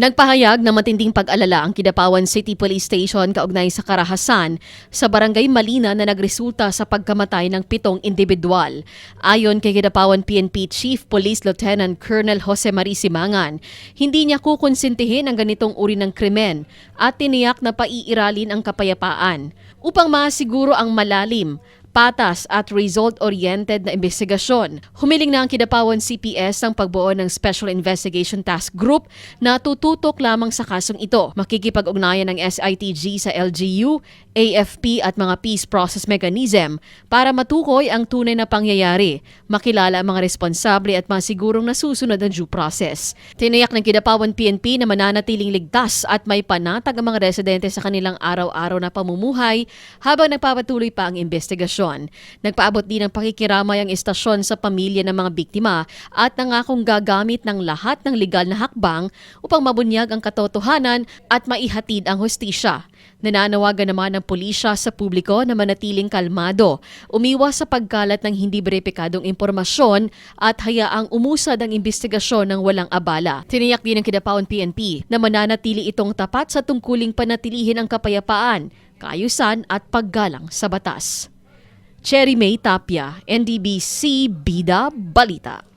Nagpahayag na matinding pag-alala ang Kidapawan City Police Station kaugnay sa karahasan sa barangay Malina na nagresulta sa pagkamatay ng pitong individual. Ayon kay Kidapawan PNP Chief Police Lieutenant Colonel Jose Marie Simangan, hindi niya kukonsintihin ang ganitong uri ng krimen at tiniyak na paiiralin ang kapayapaan upang masiguro ang malalim patas at result-oriented na investigasyon. Humiling na ang Kidapawan CPS ang pagbuo ng Special Investigation Task Group na tututok lamang sa kasong ito. Makikipag-ugnayan ng SITG sa LGU, AFP at mga peace process mechanism para matukoy ang tunay na pangyayari, makilala ang mga responsable at masigurong nasusunod ang due process. Tinayak ng Kidapawan PNP na mananatiling ligtas at may panatag ang mga residente sa kanilang araw-araw na pamumuhay habang nagpapatuloy pa ang investigasyon. Nagpaabot din ng pakikiramay ang istasyon sa pamilya ng mga biktima at nangakong gagamit ng lahat ng legal na hakbang upang mabunyag ang katotohanan at maihatid ang hustisya. Nananawagan naman ng pulisya sa publiko na manatiling kalmado, umiwas sa pagkalat ng hindi beripikadong impormasyon at hayaang umusad ang investigasyon ng walang abala. Tiniyak din ng Kidapawan PNP na mananatili itong tapat sa tungkuling panatilihin ang kapayapaan, kaayusan at paggalang sa batas. Cherry May Tapia, NDBC Bida Balita.